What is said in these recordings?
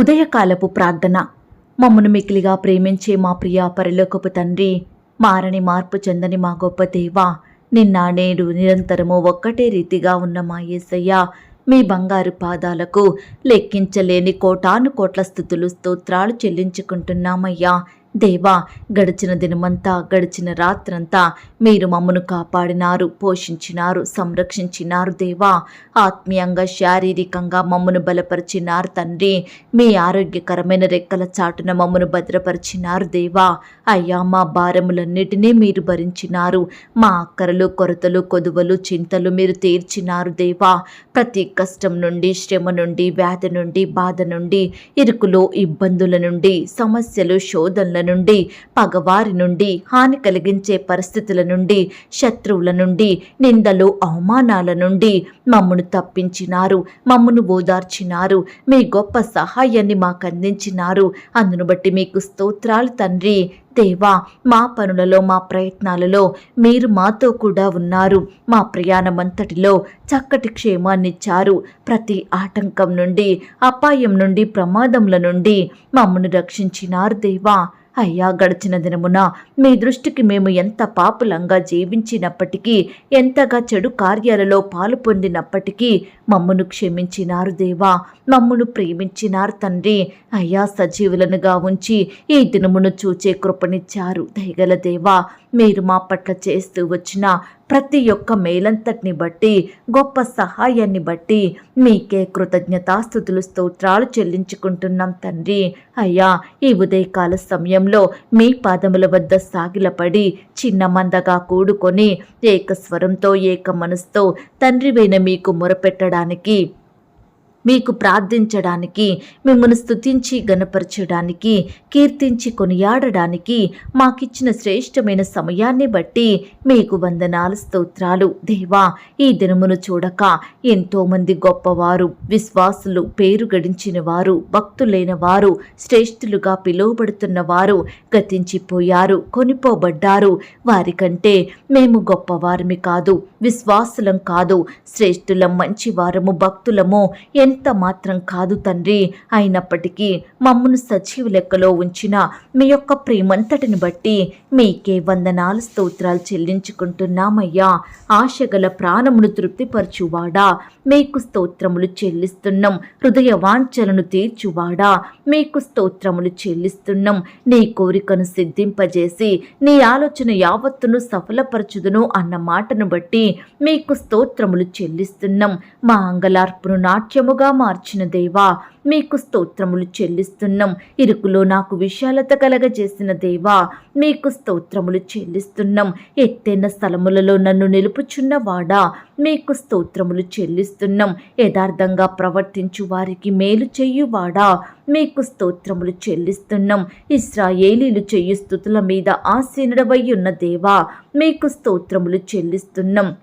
ఉదయకాలపు ప్రార్థన. మమ్మను మికిలిగా ప్రేమించే మా ప్రియ పరిలోకపు తండ్రి మారని మార్పు చెందని మా గొప్ప దేవ నిన్న నేడు నిరంతరము ఒక్కటే రీతిగా ఉన్న మా యేసయ్య మీ బంగారు పాదాలకు లెక్కించలేని కోటాను కోట్ల స్థుతులు స్తోత్రాలు చెల్లించుకుంటున్నామయ్యా. దేవా గడిచిన దినమంతా గడిచిన రాత్రంతా మీరు మమ్మను కాపాడినారు పోషించినారు సంరక్షించినారు దేవా. ఆత్మీయంగా శారీరకంగా మమ్మను బలపరిచినారు తండ్రి. మీ ఆరోగ్యకరమైన రెక్కల చాటున మమ్మను భద్రపరిచినారు దేవా. అయ్యా మా భారములన్నిటినీ మీరు భరించినారు. మా అక్కరలు కొరతలు కొదువలు చింతలు మీరు తీర్చినారు దేవా. ప్రతి కష్టం నుండి శ్రమ నుండి వ్యాధి నుండి బాధ నుండి ఇరుకులు ఇబ్బందుల నుండి సమస్యలు శోధనలు నుండి పగవారి నుండి హాని కలిగించే పరిస్థితుల నుండి శత్రువుల నుండి నిందలు అవమానాల నుండి మమ్మను తప్పించినారు మమ్మను ఓదార్చినారు మీ గొప్ప సహాయాన్ని మాకు అందించినారు. అందును బట్టి మీకు స్తోత్రాలు తండ్రి. దేవా మా పనులలో మా ప్రయత్నాలలో మీరు మాతో కూడా ఉన్నారు. మా ప్రయాణమంతటిలో చక్కటి క్షేమాన్నిచ్చారు. ప్రతి ఆటంకం నుండి అపాయం నుండి ప్రమాదముల నుండి మమ్మను రక్షించినారు దేవా. అయ్యా గడిచిన దినమున మీ దృష్టికి మేము ఎంత పాపులంగా జీవించినప్పటికీ ఎంతగా చెడు కార్యాలలో పాలు పొందినప్పటికీ మమ్మను క్షమించినారు దేవా మమ్మను ప్రేమించినారు తండ్రి. అయ్యా సజీవులనుగా ఉంచి ఈ దినమును చూచే కృపనిచ్చారు. దయగల దేవా మీరు మా పట్ల చేస్తూ వచ్చిన ప్రతి ఒక్క మేలంతటిని బట్టి గొప్ప సహాయాన్ని బట్టి మీకే కృతజ్ఞతాస్థుతులు స్తోత్రాలు చెల్లించుకుంటున్నాం తండ్రి. అయ్యా ఈ ఉదయకాల సమయంలో మీ పాదముల వద్ద సాగిలపడి చిన్న మందగా కూడుకొని ఏకస్వరంతో ఏక మనసుతో తండ్రివైన మీకు మొరపెట్టడానికి మీకు ప్రార్థించడానికి మిమ్మల్ని స్తుతించి గనపరచడానికి కీర్తించి కొనియాడడానికి మాకిచ్చిన శ్రేష్టమైన సమయాన్ని బట్టి మీకు వందనాలు స్తోత్రాలు. దేవా ఈ దినమును చూడక ఎంతోమంది గొప్పవారు విశ్వాసులు పేరు గడించిన వారు భక్తులైన వారు శ్రేష్ఠులుగా పిలువబడుతున్న వారు గతించిపోయారు కొనిపోబడ్డారు. వారికంటే మేము గొప్పవారిమి కాదు. విశ్వాసులం కాదు. శ్రేష్ఠులం మంచివారము భక్తులము ఎంత మాత్రం కాదు తండ్రి. అయినప్పటికీ మమ్మను సజీవ లెక్కలో ఉంచిన మీ యొక్క ప్రేమంతటిని బట్టి మీకే వందనాలు స్తోత్రాలు చెల్లించుకుంటున్నామయ్యా. ఆశగల ప్రాణమును తృప్తిపరచువాడా. మీకు స్తోత్రములు చెల్లిస్తున్నాం. హృదయ వాంఛలను తీర్చువాడా. మీకు స్తోత్రములు చెల్లిస్తున్నాం. నీ కోరికను సిద్ధింపజేసి నీ ఆలోచన యావత్తును సఫలపరచుదును అన్న మాటను బట్టి మీకు స్తోత్రములు చెల్లిస్తున్నాం. మా అంగలార్పును నాట్యముగా మార్చిన దేవా మీకు స్తోత్రములు చెల్లిస్తున్నాం. ఇరుకులో నాకు విశాలత కలగజేసిన దేవా మీకు స్తోత్రములు చెల్లిస్తున్నాం. ఎత్తైన స్థలములలో నన్ను నిలుపుచున్న వాడా మీకు స్తోత్రములు చెల్లిస్తున్నాం. యథార్థంగా ప్రవర్తించు వారికి మేలు చెయ్యువాడా మీకు స్తోత్రములు చెల్లిస్తున్నాం. ఇస్రాయేలీలు చెయ్యు స్థుతుల మీద ఆసీనుడవై ఉన్న దేవా మీకు స్తోత్రములు చెల్లిస్తున్నాం.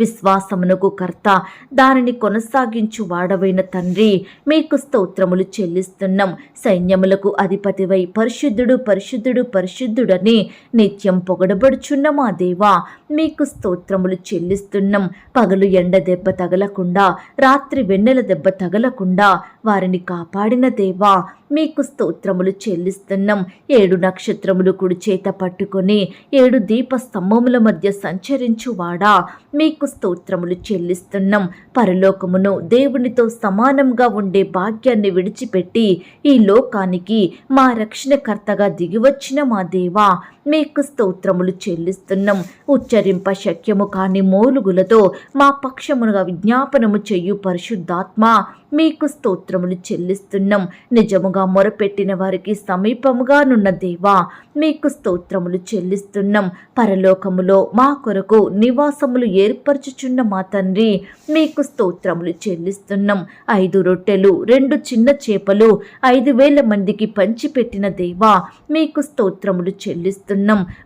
విశ్వాసమునకు కర్త. దానిని కొనసాగించు వాడవైన తండ్రి. మీకు స్తోత్రములు చెల్లిస్తున్నాం. సైన్యములకు అధిపతివై పరిశుద్ధుడు పరిశుద్ధుడు పరిశుద్ధుడని నిత్యం పొగడబడుచున్న మా దేవా. మీకు స్తోత్రములు చెల్లిస్తున్నాం. పగలు ఎండ దెబ్బ తగలకుండా రాత్రి వెన్నెల దెబ్బ తగలకుండా వారిని కాపాడిన దేవా మీకు స్తోత్రములు చెల్లిస్తున్నాం. ఏడు నక్షత్రములు కుడి చేత పట్టుకొని ఏడు దీప స్తంభముల మధ్య సంచరించువాడా మీకు స్తోత్రములు చెల్లిస్తున్నాం. పరలోకమును దేవునితో సమానంగా ఉండే భాగ్యాన్ని విడిచిపెట్టి ఈ లోకానికి మా రక్షణకర్తగా దిగివచ్చిన మా దేవా మీకు స్తోత్రములు చెల్లిస్తున్నాం. ఉచ్చరింప శక్యము కాని మోలుగులతో మా పక్షమునుగా విజ్ఞాపనము చెయ్యు పరిశుద్ధాత్మ మీకు స్తోత్రములు చెల్లిస్తున్నాం. నిజముగా మొరపెట్టిన వారికి సమీపముగానున్న దేవా మీకు స్తోత్రములు చెల్లిస్తున్నాం. పరలోకములో మా కొరకు నివాసములు ఏర్పరచుచున్న మా తండ్రి మీకు స్తోత్రములు చెల్లిస్తున్నాం. ఐదు రొట్టెలు రెండు చిన్న చేపలు ఐదు వేల మందికి పంచిపెట్టిన దేవా మీకు స్తోత్రములు చెల్లిస్తున్నాం.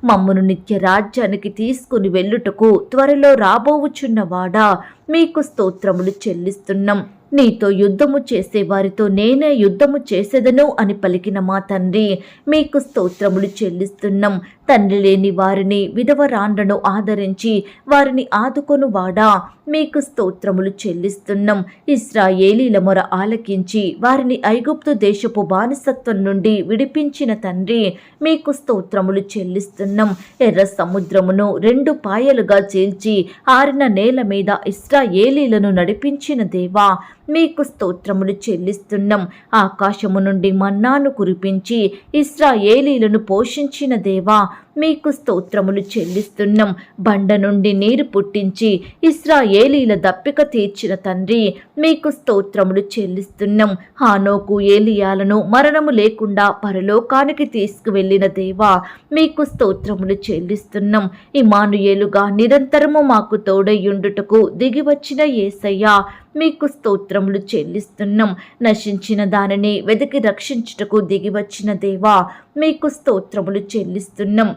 మమ్మను నిత్య రాజ్యానికి తీసుకుని వెళ్ళుటకు త్వరలో రాబోవుచున్నవాడా? మీకు స్తోత్రములు చెల్లిస్తున్నాం. నీతో యుద్ధము చేసే వారితో నేనే యుద్ధము చేసేదను అని పలికిన మా తండ్రి మీకు స్తోత్రములు చెల్లిస్తున్నాం. తండ్రి లేని వారిని విధవరాండ్రను ఆదరించి వారిని ఆదుకొనువాడా మీకు స్తోత్రములు చెల్లిస్తున్నాం. ఇస్రాయేలీల మొర ఆలకించి వారిని ఐగుప్తు దేశపు బానిసత్వం నుండి విడిపించిన తండ్రి మీకు స్తోత్రములు చెల్లిస్తున్నాం. ఎర్ర సముద్రమును రెండు పాయలుగా చీల్చి ఆరిన నేల మీద ఇస్రాయేలీలను నడిపించిన దేవా మీకు స్తోత్రములు చెల్లిస్తున్నాం. ఆకాశము నుండి మన్నాను కురిపించి ఇస్రాయేలీలను పోషించిన దేవా మీకు స్తోత్రములు చెల్లిస్తున్నాం. బండ నుండి నీరు పుట్టించి ఇస్రాయేలీల దప్పిక తీర్చిన తండ్రి మీకు స్తోత్రములు చెల్లిస్తున్నాం. హానోకు ఏలియాలను మరణము లేకుండా పరలోకానికి తీసుకువెళ్ళిన దేవా మీకు స్తోత్రములు చెల్లిస్తున్నాం. ఇమానుయేలుగా నిరంతరము మాకు తోడయ్యుండుటకు దిగివచ్చిన ఏసయ్యా మీకు స్తోత్రములు చెల్లిస్తున్నాం. నశించిన దానిని వెతికి రక్షించుటకు దిగివచ్చిన దేవా మీకు స్తోత్రములు చెల్లిస్తున్నాం.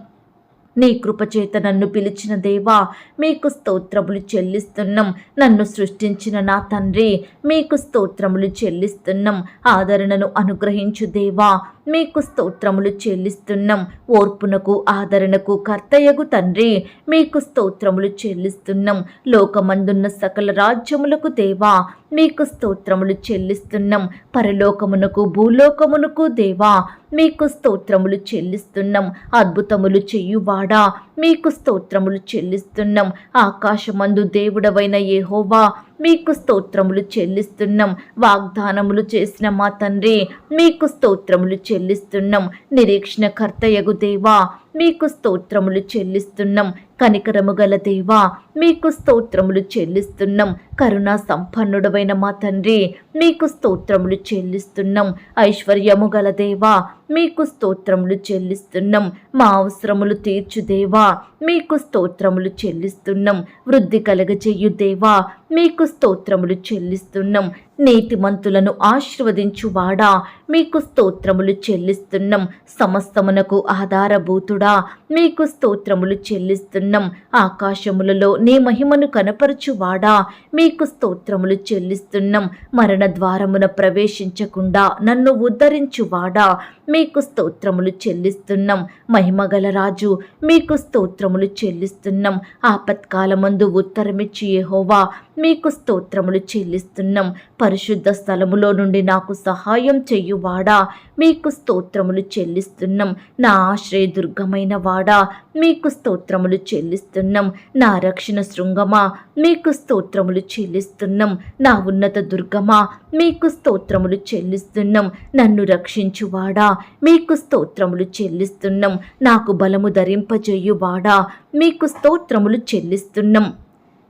నీ కృపచేత నన్ను పిలిచిన దేవా మీకు స్తోత్రములు చెల్లిస్తున్నాం. నన్ను సృష్టించిన నా తండ్రి మీకు స్తోత్రములు చెల్లిస్తున్నాం. ఆదరణను అనుగ్రహించు దేవా మీకు స్తోత్రములు చెల్లిస్తున్నాం. ఓర్పునకు ఆదరణకు కర్తయ్యగు తండ్రి మీకు స్తోత్రములు చెల్లిస్తున్నాం. లోకమందున్న సకల రాజ్యములకు దేవా మీకు స్తోత్రములు చెల్లిస్తున్నాం. పరలోకమునకు భూలోకమునకు దేవా మీకు స్తోత్రములు చెల్లిస్తున్నాం. అద్భుతములు చెయ్యువాడా మీకు స్తోత్రములు చెల్లిస్తున్నాం. ఆకాశమందు దేవుడవైన ఏహోవా మీకు స్తోత్రములు చెల్లిస్తున్నాం. వాగ్దానములు చేసిన మా తండ్రి మీకు స్తోత్రములు చెల్లిస్తున్నాం. నిరీక్షణ కర్తయగు దేవా మీకు స్తోత్రములు చెల్లిస్తున్నాం. కనికరము గల దేవా మీకు స్తోత్రములు చెల్లిస్తున్నాం. కరుణా సంపన్నుడవైన మా తండ్రి మీకు స్తోత్రములు చెల్లిస్తున్నాం. ఐశ్వర్యము గల దేవా మీకు స్తోత్రములు చెల్లిస్తున్నాం. మా అవసరములు తీర్చు దేవా మీకు స్తోత్రములు చెల్లిస్తున్నాం. వృద్ధి కలగజేయు దేవా మీకు స్తోత్రములు చెల్లిస్తున్నాం. నీతిమంతులను ఆశీర్వదించువాడా మీకు స్తోత్రములు చెల్లిస్తున్నాం. సమస్తమునకు ఆధారభూతుడా మీకు స్తోత్రములు చెల్లిస్తున్నాం. ఆకాశములలో నీ మహిమను కనపరచువాడా నీకు స్తోత్రములు చెల్లిస్తున్నాం. మరణ ద్వారమున ప్రవేశించకుండా నన్ను ఉద్ధరించువాడా? మీకు స్తోత్రములు చెల్లిస్తున్నాం. మహిమగల రాజు మీకు స్తోత్రములు చెల్లిస్తున్నాం. ఆపత్కాలమందు ఉత్తరమిచ్చి యెహోవా మీకు స్తోత్రములు చెల్లిస్తున్నాం. పరిశుద్ధ స్థలములో నుండి నాకు సహాయం చెయ్యువాడా మీకు స్తోత్రములు చెల్లిస్తున్నాం. నా ఆశ్రయదుర్గమైన వాడా మీకు స్తోత్రములు చెల్లిస్తున్నాం. నా రక్షణ శృంగమా మీకు స్తోత్రములు చెల్లిస్తున్నాం. నా ఉన్నత దుర్గమా మీకు స్తోత్రములు చెల్లిస్తున్నాం. నన్ను రక్షించువాడా మీకు స్తోత్రములు చెల్లిస్తున్నాం. నాకు బలము ధరింపజేయువాడా? మీకు స్తోత్రములు చెల్లిస్తున్నాం.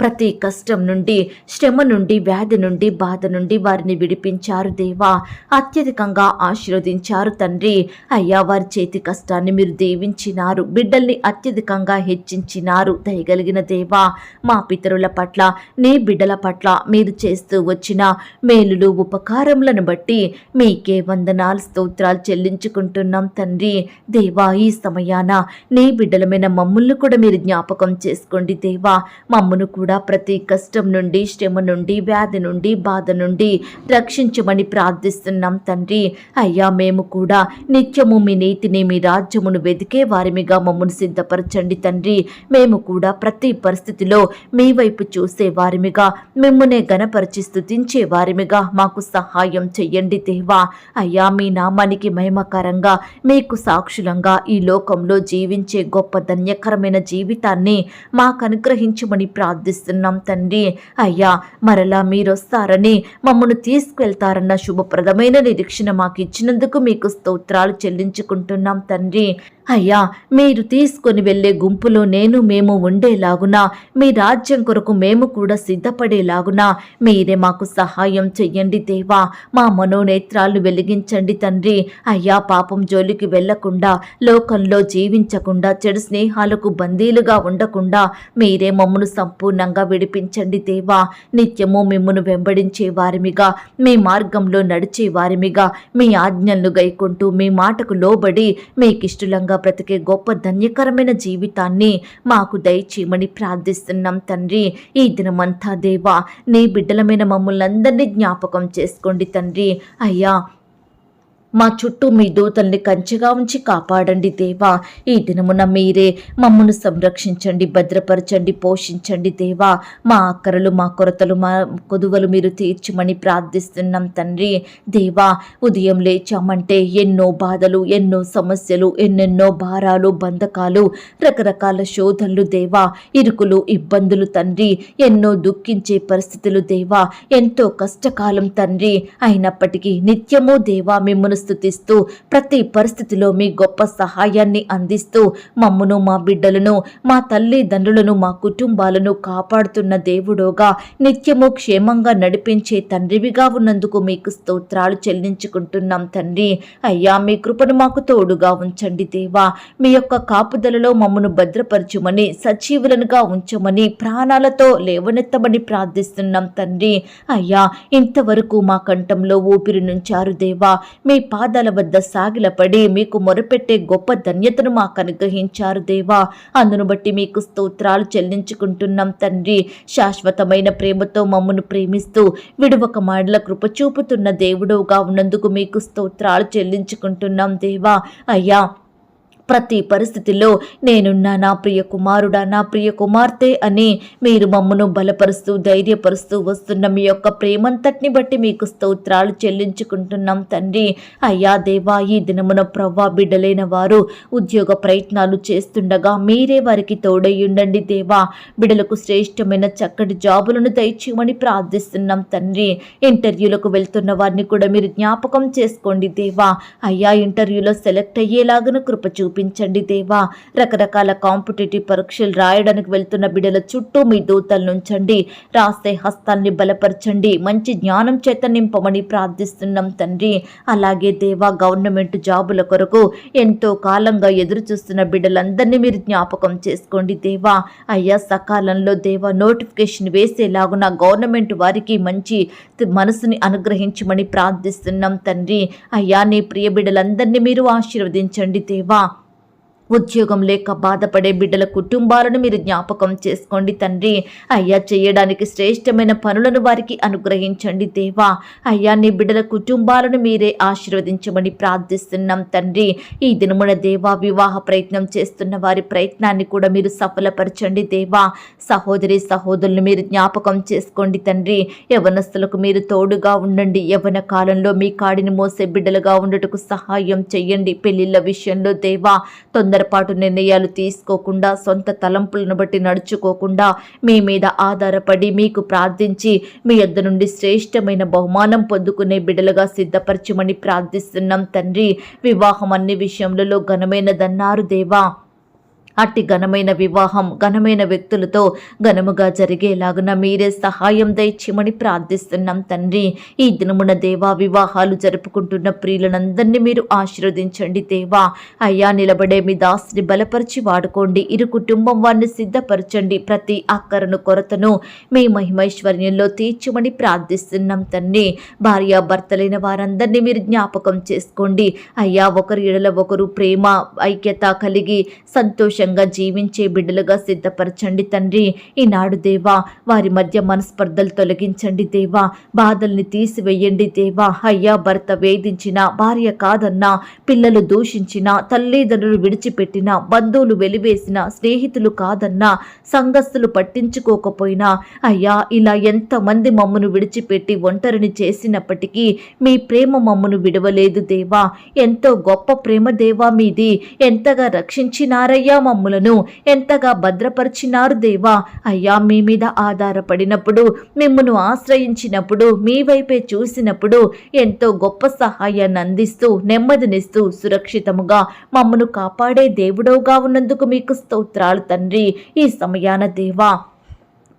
ప్రతి కష్టం నుండి శ్రమ నుండి వ్యాధి నుండి బాధ నుండి వారిని విడిపించారు దేవా. అత్యధికంగా ఆశీర్వదించారు తండ్రి. అయ్యా వారి చేతి కష్టాన్ని మీరు దీవించినారు. బిడ్డల్ని అత్యధికంగా హెచ్చించినారు. దయగలిగిన దేవా మా పితరుల పట్ల నీ బిడ్డల పట్ల మీరు చేస్తూ వచ్చిన మేలులు ఉపకారములను బట్టి మీకే వందనాలు స్తోత్రాలు చెల్లించుకుంటున్నాం తండ్రి. దేవా ఈ సమయాన నీ బిడ్డలమైన మమ్ముల్ని కూడా మీరు జ్ఞాపకం చేసుకోండి దేవా. మమ్మును కూడా ప్రతి కష్టం నుండి శ్రమ నుండి వ్యాధి నుండి బాధ నుండి రక్షించమని ప్రార్థిస్తున్నాం తండ్రి. అయ్యా మేము కూడా నిత్యము మీ నీతిని మీ రాజ్యమును వెతికే వారిమిగా మమ్మల్ని సిద్ధపరచండి తండ్రి. మేము కూడా ప్రతి పరిస్థితిలో మీ వైపు చూసే వారిమిగా మిమ్మునే గణపరిచి స్థుతించే వారిమిగా మాకు సహాయం చెయ్యండి దేవా. అయ్యా మీ నామానికి మహిమకరంగా మీకు సాక్షులంగా ఈ లోకంలో జీవించే గొప్ప ధన్యకరమైన జీవితాన్ని మాకు అనుగ్రహించమని ప్రార్థిస్తున్నాం తండ్రి. అయ్యా మరలా మీరొస్తారని మమ్మను తీసుకెళ్తారన్న శుభప్రదమైన నిరీక్షణ మాకు ఇచ్చినందుకు మీకు స్తోత్రాలు చెల్లించుకుంటున్నాం తండ్రి. అయ్యా మీరు తీసుకొని వెళ్ళే గుంపులో నేను మేము ఉండేలాగున మీ రాజ్యం కొరకు మేము కూడా సిద్ధపడేలాగున మీరే మాకు సహాయం చెయ్యండి దేవా మా మనోనేత్రాలు వెలిగించండి తండ్రి. అయ్యా పాపం జోలికి వెళ్ళకుండా లోకంలో జీవించకుండా చెడు స్నేహాలకు బందీలుగా ఉండకుండా మీరే మమ్మను సంపూర్ణంగా విడిపించండి దేవా. నిత్యము మిమ్మను వెంబడించే వారిమిగా మీ మార్గంలో నడిచే వారిమిగా మీ ఆజ్ఞలను గైకుంటూ మీ మాటకు లోబడి మీకిష్టలంగా బ్రతికే గొప్ప ధన్యకరమైన జీవితాన్ని మాకు దయచేయమని ప్రార్థిస్తున్నాం తండ్రి. ఈ దినమంతా దేవా నీ బిడ్డలమైన మమ్మల్ని అందరినీ జ్ఞాపకం చేసుకోండి తండ్రి. అయ్యా మా చుట్టూ మీ దూతల్ని కంచెగా ఉంచి కాపాడండి దేవా. ఈ దినమున మీరే మమ్మను సంరక్షించండి భద్రపరచండి పోషించండి దేవా. మా అక్కరలు మా కొరతలు మా కొదువలు మీరు తీర్చమని ప్రార్థిస్తున్నాం తండ్రి. దేవా ఉదయం లేచామంటే ఎన్నో బాధలు ఎన్నో సమస్యలు ఎన్నెన్నో భారాలు బంధకాలు రకరకాల శోధనలు దేవా. ఇరుకులు ఇబ్బందులు తండ్రి. ఎన్నో దుఃఖించే పరిస్థితులు దేవా. ఎంతో కష్టకాలం తండ్రి. అయినప్పటికీ నిత్యము దేవా మిమ్మల్ని స్థుతిస్తూ ప్రతి పరిస్థితిలో మీ గొప్ప సహాయాన్ని అందిస్తూ మమ్మను మా బిడ్డలను మా తల్లిదండ్రులను మా కుటుంబాలను కాపాడుతున్న దేవుడోగా నిత్యము క్షేమంగా నడిపించే తండ్రివిగా ఉన్నందుకు మీకు స్తోత్రాలు చెల్లించుకుంటున్నాం తండ్రి. అయ్యా మీ కృపను మాకు తోడుగా ఉంచండి దేవా. మీ యొక్క కాపుదలలో మమ్మను భద్రపరచుమని సజీవులనుగా ఉంచమని ప్రాణాలతో లేవనెత్తమని ప్రార్థిస్తున్నాం తండ్రి. అయ్యా ఇంతవరకు మా కంఠంలో ఊపిరి నుంచారు దేవా. మీ పాదాల వద్ద సాగిలపడి మీకు మొరపెట్టే గొప్ప ధన్యతను మాకు అనుగ్రహించారు దేవా. అందును బట్టి మీకు స్తోత్రాలు చెల్లించుకుంటున్నాం తండ్రి. శాశ్వతమైన ప్రేమతో మమ్మను ప్రేమిస్తూ విడువక మాడల కృప చూపుతున్న దేవుడుగా ఉన్నందుకు మీకు స్తోత్రాలు చెల్లించుకుంటున్నాం దేవా. అయ్యా ప్రతి పరిస్థితిలో నేనున్నా నా ప్రియ కుమారుడా నా ప్రియ కుమార్తె అని మీరు మమ్మను బలపరుస్తూ ధైర్యపరుస్తూ వస్తున్న మీ యొక్క ప్రేమంతటిని బట్టి మీకు స్తోత్రాలు చెల్లించుకుంటున్నాం తండ్రి. అయ్యా దేవా ఈ దినమున ప్రవ్వా బిడ్డలైన వారు ఉద్యోగ ప్రయత్నాలు చేస్తుండగా మీరే వారికి తోడయ్యుండండి దేవా. బిడ్డలకు శ్రేష్టమైన చక్కటి జాబులను దయచేయమని ప్రార్థిస్తున్నాం తండ్రి. ఇంటర్వ్యూలకు వెళ్తున్న వారిని కూడా మీరు జ్ఞాపకం చేసుకోండి దేవా. అయ్యా ఇంటర్వ్యూలో సెలెక్ట్ అయ్యేలాగను కృప చూపించండి దేవా. రకరకాల కాంపిటేటివ్ పరీక్షలు రాయడానికి వెళ్తున్న బిడ్డల చుట్టూ మీ దూతలు నుంచండి. రాసే హస్తాన్ని బలపరచండి. మంచి జ్ఞానం చేత నింపమని ప్రార్థిస్తున్నాం తండ్రి. అలాగే దేవా గవర్నమెంట్ జాబుల కొరకు ఎంతో కాలంగా ఎదురు చూస్తున్న బిడ్డలందరినీ మీరు జ్ఞాపకం చేసుకోండి దేవా. అయ్యా సకాలంలో దేవా నోటిఫికేషన్ వేసేలాగున గవర్నమెంట్ వారికి మంచి మనసుని అనుగ్రహించమని ప్రార్థిస్తున్నాం తండ్రి. అయ్యా నీ ప్రియ బిడ్డలందరినీ మీరు ఆశీర్వదించండి దేవా. ఉద్యోగం లేక బాధపడే బిడ్డల కుటుంబాలను మీరు జ్ఞాపకం చేసుకోండి తండ్రి. అయ్యా చేయడానికి శ్రేష్టమైన పనులను వారికి అనుగ్రహించండి దేవా. అయ్యా నీ బిడ్డల కుటుంబాలను మీరే ఆశీర్వదించమని ప్రార్థిస్తున్నాం తండ్రి. ఈ దినమున దేవా వివాహ ప్రయత్నం చేస్తున్న వారి ప్రయత్నాన్ని కూడా మీరు సఫలపరచండి దేవా. సహోదరి సహోదరులు మీరు జ్ఞాపకం చేసుకోండి తండ్రి. యవనస్తులకు మీరు తోడుగా ఉండండి. యవన కాలంలో మీ కాడిని మోసే బిడ్డలుగా ఉండటకు సహాయం చెయ్యండి పెళ్ళిళ్ళ విషయంలో దేవా తొందర తొందరపాటు నిర్ణయాలు తీసుకోకుండా సొంత తలంపులను బట్టి నడుచుకోకుండా మీ మీద ఆధారపడి మీకు ప్రార్థించి మీ యొద్ద నుండి శ్రేష్టమైన బహుమానం పొందుకునే బిడలుగా సిద్ధపరచమని ప్రార్థిస్తున్నాం తండ్రి. వివాహం అన్ని విషయములలో ఘనమైనదన్నారు దేవా. అట్టి ఘనమైన వివాహం ఘనమైన వ్యక్తులతో ఘనముగా జరిగేలాగున మీరే సహాయం దయచేయమని ప్రార్థిస్తున్నాం తండ్రి. ఈ దినమున దేవా వివాహాలు జరుపుకుంటున్న ప్రియులనందరినీ మీరు ఆశీర్వదించండి దేవా. అయ్యా నిలబడే మీ దాసుని బలపరిచి వాడుకోండి. ఇరు కుటుంబం వారిని సిద్ధపరచండి. ప్రతి అక్కరను కొరతను మీ మహిమైశ్వర్యంలో తీర్చమని ప్రార్థిస్తున్నాం తండ్రి. భార్య భర్తలైన వారందరినీ మీరు జ్ఞాపకం చేసుకోండి. అయ్యా ఒకరి ఎడల ఒకరు ప్రేమ ఐక్యత కలిగి నిజంగా జీవించే బిడ్డలుగా సిద్ధపరచండి తండ్రి. ఈనాడు దేవా వారి మధ్య మనస్పర్ధలు తొలగించండి దేవా. బాధల్ని తీసివేయండి దేవా. అయ్యా భర్త వేధించిన భార్య కాదన్నా పిల్లలు దూషించిన తల్లిదండ్రులు విడిచిపెట్టిన బంధువులు వెలివేసిన స్నేహితులు కాదన్నా సంఘస్థులు పట్టించుకోకపోయినా అయ్యా ఇలా ఎంతమంది మమ్మను విడిచిపెట్టి ఒంటరిని చేసినప్పటికీ మీ ప్రేమ మమ్మను విడవలేదు దేవా. ఎంతో గొప్ప ప్రేమ దేవా మీది. ఎంతగా రక్షించినారయ్యా మమ్మల్ని మమ్ములను ఎంతగా భద్రపరిచినారు దేవా? అయ్యా మీ మీద ఆధారపడినప్పుడు మిమ్మను ఆశ్రయించినప్పుడు మీ వైపే చూసినప్పుడు ఎంతో గొప్ప సహాయాన్ని అందిస్తూ నెమ్మదినిస్తూ సురక్షితముగా మమ్మను కాపాడే దేవుడవుగా ఉన్నందుకు మీకు స్తోత్రాలు తండ్రి. ఈ సమయాన దేవా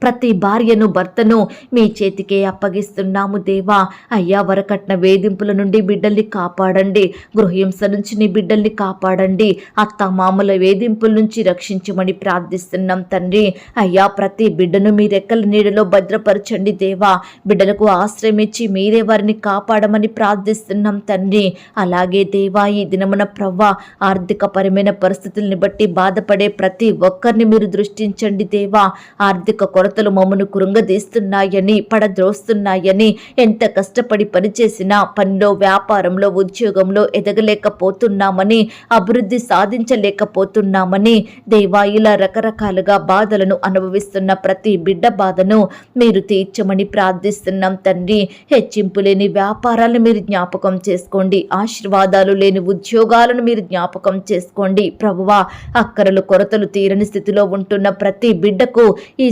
ప్రతి భార్యను భర్తను మీ చేతికే అప్పగిస్తున్నాము దేవా. అయ్యా వరకట్న వేధింపుల నుండి బిడ్డల్ని కాపాడండి. గృహహింస నుంచి నీ బిడ్డల్ని కాపాడండి. అత్త మామల వేధింపుల నుంచి రక్షించమని ప్రార్థిస్తున్నాం తండ్రి. అయ్యా ప్రతి బిడ్డను మీ రెక్కల నీడలో భద్రపరచండి దేవా. బిడ్డలకు ఆశ్రయం ఇచ్చి మీరే వారిని కాపాడమని ప్రార్థిస్తున్నాం తండ్రి. అలాగే దేవా ఈ దినమున ప్రవ్వ ఆర్థిక పరమైన పరిస్థితుల్ని బట్టి బాధపడే ప్రతి ఒక్కరిని మీరు దృష్టించండి దేవా. ఆర్థిక కొరతలు మమ్మను కృంగదీస్తున్నాయని పడద్రోస్తున్నాయని ఎంత కష్టపడి పనిచేసినా పనిలో వ్యాపారంలో ఉద్యోగంలో ఎదగలేకపోతున్నామని అభివృద్ధి సాధించలేకపోతున్నామని దేవా ఇలా రకరకాలుగా బాధలను అనుభవిస్తున్న ప్రతి బిడ్డ బాధను మీరు తీర్చమని ప్రార్థిస్తున్నాం తండ్రి. హెచ్చింపు లేని వ్యాపారాలను మీరు జ్ఞాపకం చేసుకోండి. ఆశీర్వాదాలు లేని ఉద్యోగాలను మీరు జ్ఞాపకం చేసుకోండి. ప్రభువా అక్కరలు కొరతలు తీరని స్థితిలో ఉంటున్న ప్రతి బిడ్డకు ఈ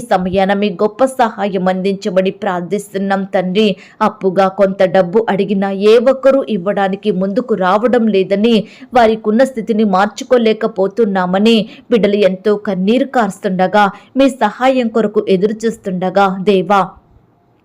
సమయాన మీ గొప్ప సహాయం అందించమని ప్రార్థిస్తున్నాం తండ్రి. అప్పుగా కొంత డబ్బు అడిగినా ఏ ఒక్కరూ ఇవ్వడానికి ముందుకు రావడం లేదని వారికి ఉన్న స్థితిని మార్చుకోలేకపోతున్నామని బిడ్డలు ఎంతో కన్నీరు కారుస్తుండగా మీ సహాయం కొరకు ఎదురు చూస్తుండగా దేవా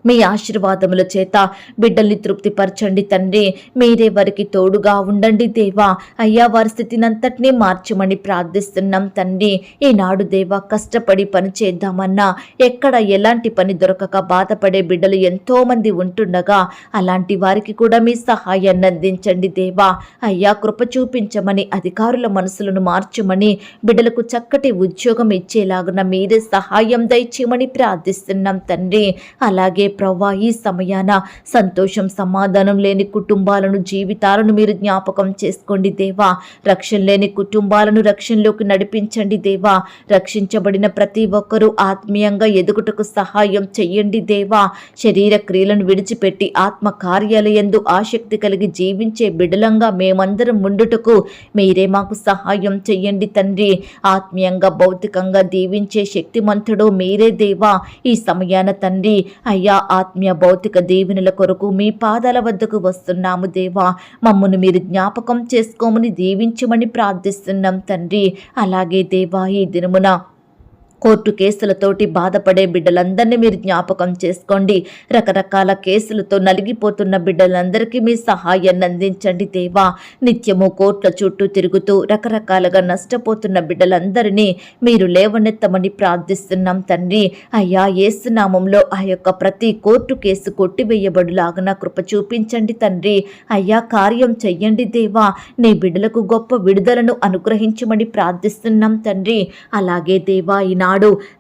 మీ ఆశీర్వాదముల చేత బిడ్డల్ని తృప్తిపరచండి తండ్రి. మీరే వారికి తోడుగా ఉండండి దేవా. అయ్యా వారి స్థితినంతటినీ మార్చమని ప్రార్థిస్తున్నాం తండ్రి. ఈనాడు దేవా కష్టపడి పని చేద్దామన్నా ఎక్కడ ఎలాంటి పని దొరకక బాధపడే బిడ్డలు ఎంతోమంది ఉంటుండగా అలాంటి వారికి కూడా మీ సహాయాన్ని అందించండి దేవా. అయ్యా కృప చూపించమని అధికారుల మనసులను మార్చమని బిడ్డలకు చక్కటి ఉద్యోగం ఇచ్చేలాగున మీరే సహాయం దయచేయమని ప్రార్థిస్తున్నాం తండ్రి. అలాగే ప్రవ్వా ఈ సమయాన సంతోషం సమాధానం లేని కుటుంబాలను జీవితాలను మీరు జ్ఞాపకం చేసుకోండి దేవా. రక్షణ లేని కుటుంబాలను రక్షణలోకి నడిపించండి దేవా. రక్షించబడిన ప్రతి ఒక్కరూ ఆత్మీయంగా ఎదుగుటకు సహాయం చెయ్యండి దేవా. శరీర క్రియలను విడిచిపెట్టి ఆత్మ కార్యాలయందు ఆసక్తి కలిగి జీవించే బిడలంగా మేమందరం ఉండుటకు మీరే మాకు సహాయం చెయ్యండి తండ్రి. ఆత్మీయంగా భౌతికంగా దీవించే శక్తిమంతుడు మీరే దేవా. ఈ సమయాన తండ్రి అయ్యా ఆత్మీయ భౌతిక దేవునుల కొరకు మీ పాదాల వద్దకు వస్తున్నాము దేవా. మమ్మను మీరు జ్ఞాపకం చేసుకోమని దీవించమని ప్రార్థిస్తున్నాం తండ్రి. అలాగే దేవా ఈ దినమున కోర్టు కేసులతోటి బాధపడే బిడ్డలందరినీ మీరు జ్ఞాపకం చేసుకోండి. రకరకాల కేసులతో నలిగిపోతున్న బిడ్డలందరికీ మీ సహాయాన్ని అందించండి దేవా. నిత్యము కోర్టుల చుట్టూ తిరుగుతూ రకరకాలుగా నష్టపోతున్న బిడ్డలందరినీ మీరు లేవనెత్తమని ప్రార్థిస్తున్నాం తండ్రి. అయ్యా ఏసునామంలో ఆ యొక్క ప్రతి కోర్టు కేసు కొట్టివేయబడులాగన కృప చూపించండి తండ్రి. అయ్యా కార్యం చెయ్యండి దేవా. నీ బిడ్డలకు గొప్ప విడుదలను అనుగ్రహించమని ప్రార్థిస్తున్నాం తండ్రి. అలాగే దేవా ఈనాడు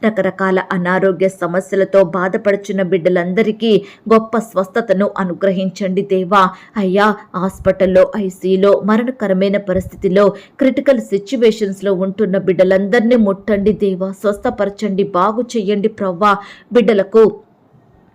రకరకాల అనారోగ్య సమస్యలతో బాధపడుచున్న బిడ్డలందరికీ గొప్ప స్వస్థతను అనుగ్రహించండి దేవా. అయ్యా హాస్పిటల్లో ఐసీలో మరణకరమైన పరిస్థితిలో క్రిటికల్ సిచ్యువేషన్స్లో ఉంటున్న బిడ్డలందరినీ ముట్టండి దేవా. స్వస్థపరచండి బాగు చెయ్యండి ప్రవ్వా. బిడ్డలకు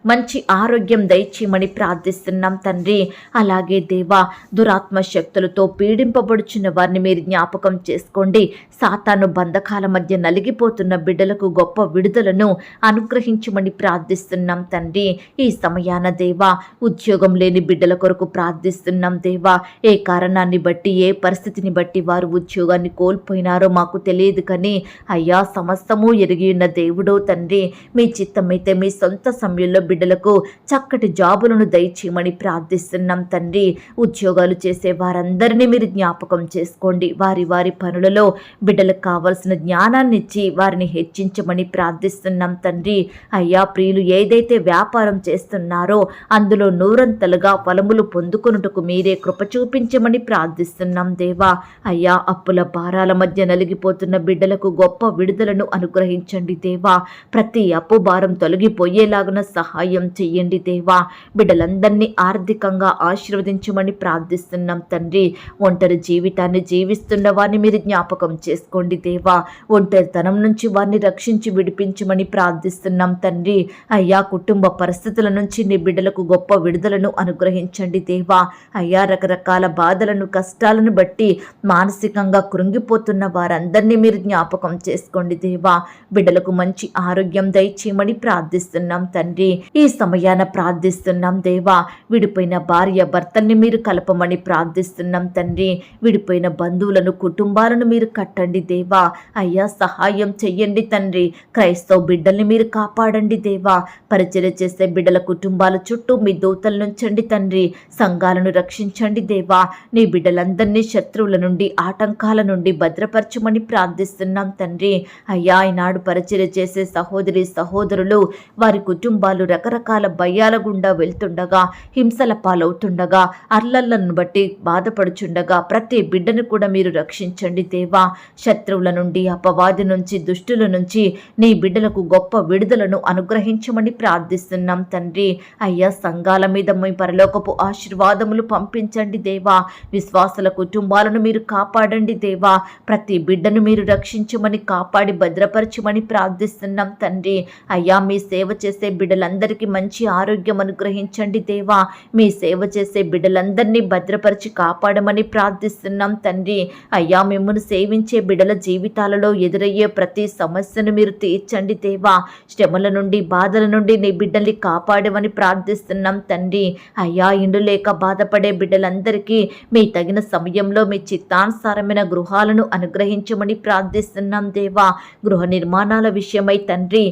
మంచి ఆరోగ్యం దయచేయమని ప్రార్థిస్తున్నాం తండ్రి. అలాగే దేవా దురాత్మ శక్తులతో పీడింపబడుచున్న వారిని మీరు జ్ఞాపకం చేసుకోండి. సాతాను బంధకాల మధ్య నలిగిపోతున్న బిడ్డలకు గొప్ప విడుదలను అనుగ్రహించమని ప్రార్థిస్తున్నాం తండ్రి. ఈ సమయాన దేవా ఉద్యోగం లేని బిడ్డల కొరకు ప్రార్థిస్తున్నాం దేవా. ఏ కారణాన్ని బట్టి ఏ పరిస్థితిని బట్టి వారు ఉద్యోగాన్ని కోల్పోయినారో మాకు తెలియదు కానీ అయ్యా సమస్తము ఎరిగి ఉన్న దేవుడో తండ్రి. మీ చిత్తమైతే మీ సొంత సమయంలో బిడ్డలకు చక్కటి జాబులను దయచేయమని ప్రార్థిస్తున్నాం తండ్రి. ఉద్యోగాలు చేసే వారందరినీ మీరు జ్ఞాపకం చేసుకోండి. వారి వారి పనులలో బిడ్డలకు కావలసిన జ్ఞానాన్ని ఇచ్చి వారిని హెచ్చించమని ప్రార్థిస్తున్నాం తండ్రి. అయ్యా ప్రియులు ఏదైతే వ్యాపారం చేస్తున్నారో అందులో నూరంతలుగా ఫలములు పొందుకొనుటకు మీరే కృప చూపించమని ప్రార్థిస్తున్నాం దేవా. అయ్యా అప్పుల భారాల మధ్య నలిగిపోతున్న బిడ్డలకు గొప్ప విడుదలను అనుగ్రహించండి దేవా. ప్రతి అప్పు భారం తొలగిపోయేలాగున సహాయం సహాయం చెయ్యండి దేవా. బిడ్డలందరినీ ఆర్థికంగా ఆశీర్వదించమని ప్రార్థిస్తున్నాం తండ్రి. ఒంటరి జీవితాన్ని జీవిస్తున్న వారిని మీరు జ్ఞాపకం చేసుకోండి దేవా. ఒంటరితనం నుంచి వారిని రక్షించి విడిపించమని ప్రార్థిస్తున్నాం తండ్రి. అయ్యా కుటుంబ పరిస్థితుల నుంచి నీ బిడ్డలకు గొప్ప విడుదలను అనుగ్రహించండి దేవా. అయ్యా రకరకాల బాధలను కష్టాలను బట్టి మానసికంగా కృంగిపోతున్న వారందరినీ మీరు జ్ఞాపకం చేసుకోండి దేవా. బిడ్డలకు మంచి ఆరోగ్యం దయచేయమని ప్రార్థిస్తున్నాం తండ్రి. ఈ సమయాన ప్రార్థిస్తున్నాం దేవా విడిపోయిన భార్య భర్తల్ని మీరు కలపమని ప్రార్థిస్తున్నాం తండ్రి. విడిపోయిన బంధువులను కుటుంబాలను మీరు కట్టండి దేవా. అయ్యా సహాయం చెయ్యండి తండ్రి. క్రైస్తవ బిడ్డల్ని మీరు కాపాడండి దేవా. పరిచయం చేసే బిడ్డల కుటుంబాల చుట్టూ మీ దూతలు నుంచండి తండ్రి. సంఘాలను రక్షించండి దేవా. నీ బిడ్డలందరినీ శత్రువుల నుండి ఆటంకాల నుండి భద్రపరచమని ప్రార్థిస్తున్నాం తండ్రి. అయ్యా ఈనాడు పరిచయం చేసే సహోదరి సహోదరులు వారి కుటుంబాలు రకరకాల భయాల గుండా వెళ్తుండగా హింసల పాలవుతుండగా అర్లలను బట్టి బాధపడుచుండగా ప్రతి బిడ్డను కూడా మీరు రక్షించండి దేవా. శత్రువుల నుండి అపవాది నుంచి దుష్టుల నుంచి నీ బిడ్డలకు గొప్ప విడుదలను అనుగ్రహించమని ప్రార్థిస్తున్నాం తండ్రి. అయ్యా సంఘాల మీద మీ పరలోకపు ఆశీర్వాదములు పంపించండి దేవా. విశ్వాసుల కుటుంబాలను మీరు కాపాడండి దేవా. ప్రతి బిడ్డను మీరు రక్షించమని కాపాడి భద్రపరచమని ప్రార్థిస్తున్నాం తండ్రి. అయ్యా మీ సేవ చేసే బిడ్డలందరూ బిడ్డలందరికీ మంచి ఆరోగ్యం అనుగ్రహించండి దేవా. మీ సేవ చేసే బిడ్డలందరినీ భద్రపరిచి కాపాడమని ప్రార్థిస్తున్నాం తండ్రి. అయ్యా మిమ్మల్ని సేవించే బిడ్డల జీవితాలలో ఎదురయ్యే ప్రతి సమస్యను మీరు తీర్చండి దేవా. శ్రమల నుండి బాధల నుండి నీ బిడ్డల్ని కాపాడమని ప్రార్థిస్తున్నాం తండ్రి. అయ్యా ఇండు లేక బాధపడే బిడ్డలందరికీ మీ తగిన సమయంలో మీ చిత్తానుసారమైన గృహాలను అనుగ్రహించమని ప్రార్థిస్తున్నాం దేవా. గృహ నిర్మాణాల విషయమై తండ్రి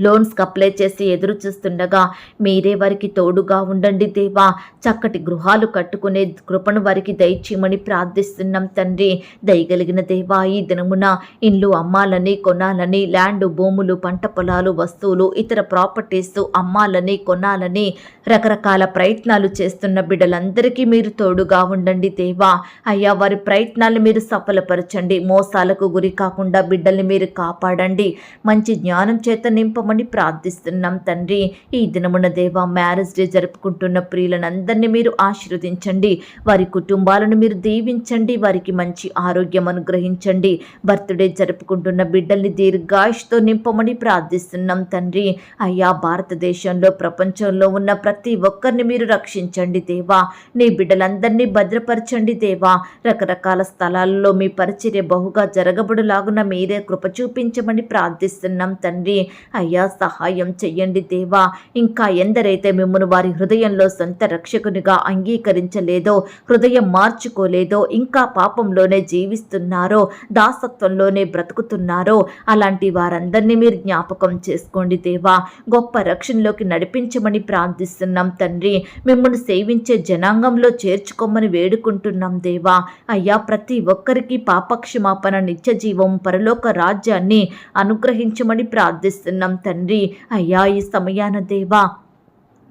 లోన్స్కి అప్లై చేసి ఎదురు చూస్తుండగా మీరే వారికి తోడుగా ఉండండి దేవా. చక్కటి గృహాలు కట్టుకునే కృపను వారికి దయచేయమని ప్రార్థిస్తున్నాం తండ్రి. దయగలిగిన దేవా ఈ దినమున ఇండ్లు అమ్మాలని కొనాలని ల్యాండ్ భూములు పంట పొలాలు వస్తువులు ఇతర ప్రాపర్టీస్ అమ్మాలని కొనాలని రకరకాల ప్రయత్నాలు చేస్తున్న బిడ్డలందరికీ మీరు తోడుగా ఉండండి దేవా. అయ్యా వారి ప్రయత్నాలు మీరు సఫలపరచండి. మోసాలకు గురి కాకుండా బిడ్డల్ని మీరు కాపాడండి. మంచి జ్ఞానం చేత నింపమని ప్రార్థిస్తున్నాం తండ్రి. ఈ దినమున దేవా మ్యారేజ్ డే జరుపుకుంటున్న ప్రియులనందరినీ మీరు ఆశీర్వదించండి. వారి కుటుంబాలను మీరు దీవించండి. వారికి మంచి ఆరోగ్యం అనుగ్రహించండి. బర్త్డే జరుపుకుంటున్న బిడ్డల్ని దీర్ఘాయుష్తో నింపమని ప్రార్థిస్తున్నాం తండ్రి. అయ్యా భారతదేశంలో ప్రపంచంలో ఉన్న ప్రతి ఒక్కరిని మీరు రక్షించండి దేవా. నీ బిడ్డలందరినీ భద్రపరచండి దేవా. రకరకాల స్థలాల్లో మీ పరిచర్య బహుగా జరగబడులాగున మీరే కృప చూపించమని ప్రార్థిస్తున్నాం తండ్రి. అయ్యా సహాయం చెయ్యండి దేవా. ఇంకా ఎందరైతే మిమ్మల్ని వారి హృదయంలో సొంత రక్షకునిగా అంగీకరించలేదో హృదయం మార్చుకోలేదో ఇంకా పాపంలోనే జీవిస్తున్నారో దాసత్వంలోనే బ్రతుకుతున్నారో అలాంటి వారందరినీ మీరు జ్ఞాపకం చేసుకోండి దేవా. గొప్ప రక్షణలోకి నడిపించమని ప్రార్థిస్తున్నాం తండ్రి. మిమ్మల్ని సేవించే జనాంగంలో చేర్చుకోమని వేడుకుంటున్నాం దేవా. అయ్యా ప్రతి ఒక్కరికి పాపక్షమాపణ నిత్య జీవం పరలోక రాజ్యాన్ని అనుగ్రహించమని ప్రార్థిస్తున్నాం తండ్రి. అయ్యా ఈ సమయాన దేవా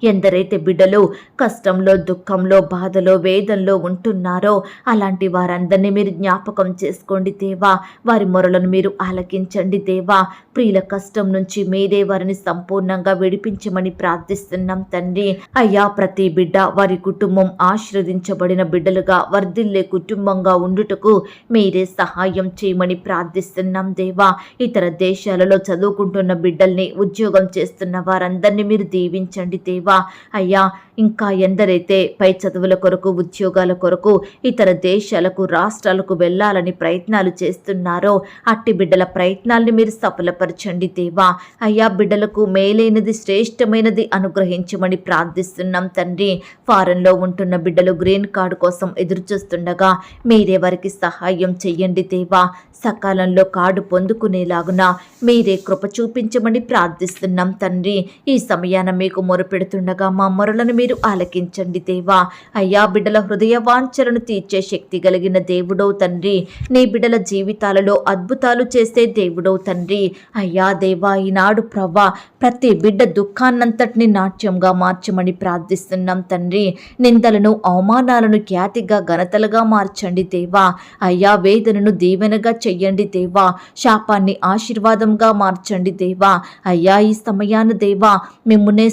ఎందరైతే బిడ్డలు కష్టంలో దుఃఖంలో బాధలో వేదంలో ఉంటున్నారో అలాంటి వారందరినీ మీరు జ్ఞాపకం చేసుకోండి దేవా. వారి మొరలను మీరు ఆలకించండి దేవా. ప్రియుల కష్టం నుంచి మీరే వారిని సంపూర్ణంగా విడిపించమని ప్రార్థిస్తున్నాం తండ్రి. అయ్యా ప్రతి బిడ్డ వారి కుటుంబం ఆశీర్వదించబడిన బిడ్డలుగా వర్ధిల్లే కుటుంబంగా ఉండుటకు మీరే సహాయం చేయమని ప్రార్థిస్తున్నాం దేవా. ఇతర దేశాలలో చదువుకుంటున్న బిడ్డల్ని ఉద్యోగం చేస్తున్న వారందరినీ మీరు దీవించండి దేవా. అయ్యా ఇంకా ఎందరైతే పై చదువుల కొరకు ఉద్యోగాల కొరకు ఇతర దేశాలకు రాష్ట్రాలకు వెళ్ళాలని ప్రయత్నాలు చేస్తున్నారో అట్టి బిడ్డల ప్రయత్నాల్ని మీరు సఫలపరచండి దేవా. అయ్యా బిడ్డలకు మేలైనది శ్రేష్టమైనది అనుగ్రహించమని ప్రార్థిస్తున్నాం తండ్రి. ఫారెన్లో ఉంటున్న బిడ్డలు గ్రీన్ కార్డు కోసం ఎదురుచూస్తుండగా మీరే వారికి సహాయం చెయ్యండి దేవా. సకాలంలో కార్డు పొందుకునేలాగున మీరే కృప చూపించమని ప్రార్థిస్తున్నాం తండ్రి. ఈ సమయాన మీకు మొరపెడుతూ మొరపెడుతుండగా మా మొరలను మీరు ఆలకించండి దేవా. అయ్యా బిడ్డల హృదయ వాంఛలను తీర్చే శక్తి కలిగిన దేవుడో తండ్రి. నీ బిడ్డల జీవితాలలో అద్భుతాలు చేసే దేవుడో తండ్రి. అయ్యా దేవా ఈనాడు ప్రవ్వా ప్రతి బిడ్డ దుఃఖాన్నంతటిని నాట్యంగా మార్చమని ప్రార్థిస్తున్నాం తండ్రి. నిందలను అవమానాలను ఖ్యాతిగా ఘనతలుగా మార్చండి దేవా. అయ్యా వేదనను దీవెనగా చెయ్యండి దేవా. శాపాన్ని ఆశీర్వాదంగా మార్చండి దేవా. అయ్యా ఈ సమయాన దేవా మిమ్మునే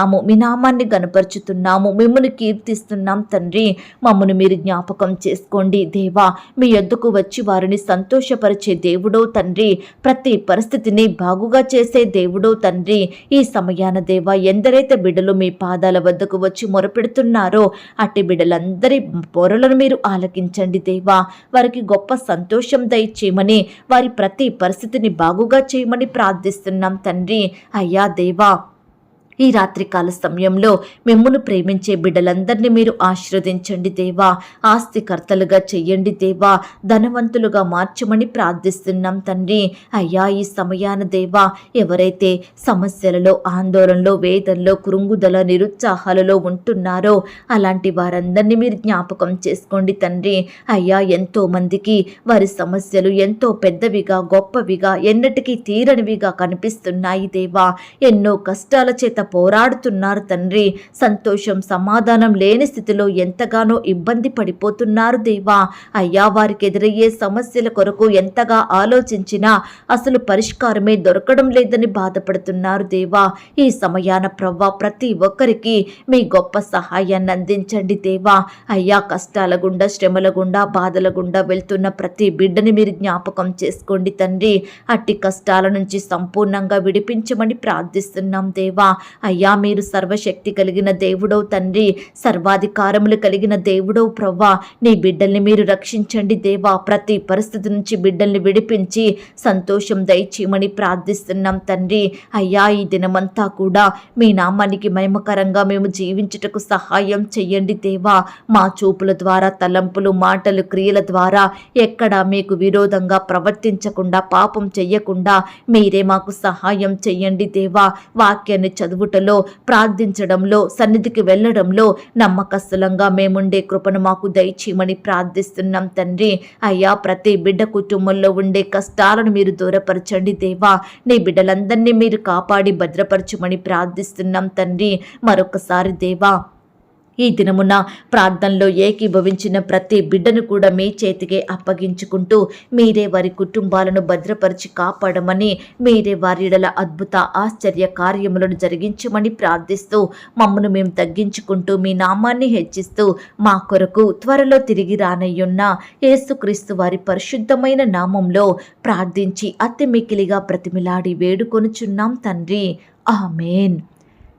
చేస్తున్నాము. మీ నామాన్ని గనపరుచుతున్నాము మిమ్మల్ని కీర్తిస్తున్నాం తండ్రి. మమ్మను మీరు జ్ఞాపకం చేసుకోండి. దేవా మీ యొద్దకు వచ్చి వారిని సంతోషపరిచే దేవుడో తండ్రి. ప్రతి పరిస్థితిని బాగుగా చేసే దేవుడో తండ్రి. ఈ సమయాన దేవా ఎందరైతే బిడ్డలు మీ పాదాల వద్దకు వచ్చి మొరపెడుతున్నారో అట్టి బిడ్డలందరి పొరలను మీరు ఆలకించండి దేవా. వారికి గొప్ప సంతోషం దయచేయమని వారి ప్రతి పరిస్థితిని బాగుగా చేయమని ప్రార్థిస్తున్నాం తండ్రి. అయ్యా దేవా ఈ రాత్రికాల సమయంలో మిమ్మును ప్రేమించే బిడ్డలందరినీ మీరు ఆశీర్వదించండి దేవా. ఆస్తికర్తలుగా చెయ్యండి దేవా. ధనవంతులుగా మార్చమని ప్రార్థిస్తున్నాం తండ్రి. అయ్యా ఈ సమయాన దేవా ఎవరైతే సమస్యలలో ఆందోళనలో వేదనలో కురుంగుదల నిరుత్సాహాలలో ఉంటున్నారో అలాంటి వారందరినీ మీరు జ్ఞాపకం చేసుకోండి తండ్రి. అయ్యా ఎంతో మందికి వారి సమస్యలు ఎంతో పెద్దవిగా గొప్పవిగా ఎన్నటికీ తీరనివిగా కనిపిస్తున్నాయి దేవా. ఎన్నో కష్టాల చేత పోరాడుతున్నారు తండ్రి. సంతోషం సమాధానం లేని స్థితిలో ఎంతగానో ఇబ్బంది పడిపోతున్నారు దేవా. అయ్యా వారికి ఎదురయ్యే సమస్యల కొరకు ఎంతగా ఆలోచించినా అసలు పరిష్కారమే దొరకడం లేదని బాధపడుతున్నారు దేవా. ఈ సమయాన ప్రవ్వా ప్రతి ఒక్కరికి మీ గొప్ప సహాయాన్ని అందించండి దేవా. అయ్యా కష్టాల గుండా శ్రమల గుండా బాధల గుండా వెళ్తున్న ప్రతి బిడ్డని మీరు జ్ఞాపకం చేసుకోండి తండ్రి. అట్టి కష్టాల నుంచి సంపూర్ణంగా విడిపించమని ప్రార్థిస్తున్నాం దేవా. అయ్యా మీరు సర్వశక్తి కలిగిన దేవుడవు తండ్రి సర్వాధికారములు కలిగిన దేవుడవు ప్రవ్వా. నీ బిడ్డల్ని మీరు రక్షించండి దేవా. ప్రతి పరిస్థితి నుంచి బిడ్డల్ని విడిపించి సంతోషం దయచేయమని ప్రార్థిస్తున్నాం తండ్రి. అయ్యా ఈ దినమంతా కూడా మీ నామానికి మహిమకరంగా మేము జీవించుటకు సహాయం చెయ్యండి దేవా. మా చూపుల ద్వారా తలంపులు మాటలు క్రియల ద్వారా ఎక్కడ మీకు విరోధంగా ప్రవర్తించకుండా పాపం చెయ్యకుండా మీరే మాకు సహాయం చెయ్యండి దేవా. వాక్యాన్ని చదువు చదువుటలో ప్రార్థించడంలో సన్నిధికి వెళ్ళడంలో నమ్మకస్తులంగా మేముండే కృపను మాకు దయచేయమని ప్రార్థిస్తున్నాం తండ్రి. అయ్యా ప్రతి బిడ్డ కుటుంబంలో ఉండే కష్టాలను మీరు దూరపరచండి దేవా. నీ బిడ్డలందరినీ మీరు కాపాడి భద్రపరచమని ప్రార్థిస్తున్నాం తండ్రి. మరొకసారి దేవా ఈ దినమున ప్రార్థనలో ఏకీభవించిన ప్రతి బిడ్డను కూడా మీ చేతికే అప్పగించుకుంటూ మీరే వారి కుటుంబాలను భద్రపరిచి కాపాడమని మీరే వారిడల అద్భుత ఆశ్చర్య కార్యములను జరిగించమని ప్రార్థిస్తూ మమ్మను మేము తగ్గించుకుంటూ మీ నామాన్ని హెచ్చిస్తూ మా కొరకు త్వరలో తిరిగి రానయ్యున్న యేసుక్రీస్తు వారి పరిశుద్ధమైన నామంలో ప్రార్థించి అతి మికిలిగా ప్రతిమిలాడి వేడుకొనుచున్నాం తండ్రి. ఆమెన్.